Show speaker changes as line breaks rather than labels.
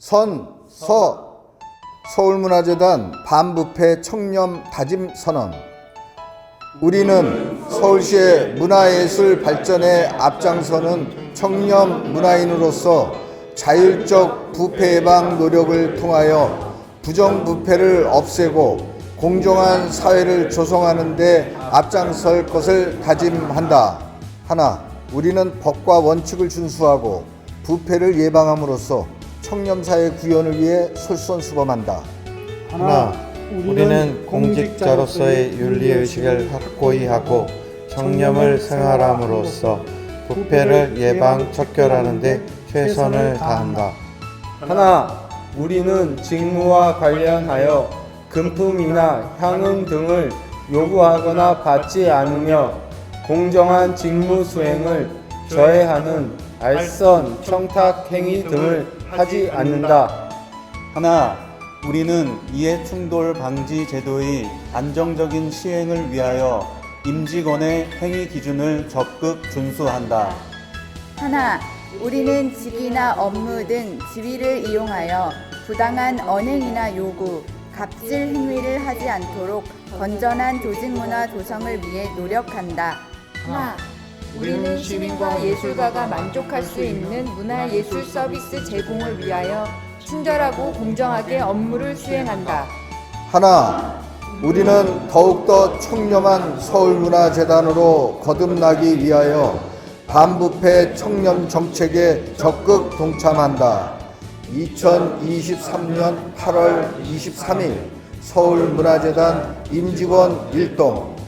선, 서, 서울문화재단 반부패 청렴 다짐 선언. 우리는 서울시의 문화예술 발전에 앞장서는 청렴 문화인으로서 자율적 부패 예방 노력을 통하여 부정부패를 없애고 공정한 사회를 조성하는 데 앞장설 것을 다짐한다. 하나, 우리는 법과 원칙을 준수하고 부패를 예방함으로써 청렴사회 구현을 위해 솔선수범한다.
하나, 우리는 공직자로서의 윤리의식을 확고히 하고 청렴을 생활함으로써 부패를 예방 척결하는 데 최선을 다한다.
하나, 우리는 직무와 관련하여 금품이나 향응 등을 요구하거나 받지 않으며 공정한 직무 수행을 저해하는 알선, 청탁 행위 등을 하지 않는다.
하나, 우리는 이해 충돌 방지 제도의 안정적인 시행을 위하여 임직원의 행위 기준을 적극 준수한다.
하나, 우리는 직이나 업무 등 지위를 이용하여 부당한 언행이나 요구, 갑질 행위를 하지 않도록 건전한 조직 문화 조성을 위해 노력한다. 하나,
우리는 시민과 예술가가 만족할 수 있는 문화예술 서비스 제공을 위하여 친절하고 공정하게 업무를 수행한다.
하나, 우리는 더욱더 청렴한 서울문화재단으로 거듭나기 위하여 반부패 청렴 정책에 적극 동참한다. 2023년 8월 23일 서울문화재단 임직원 일동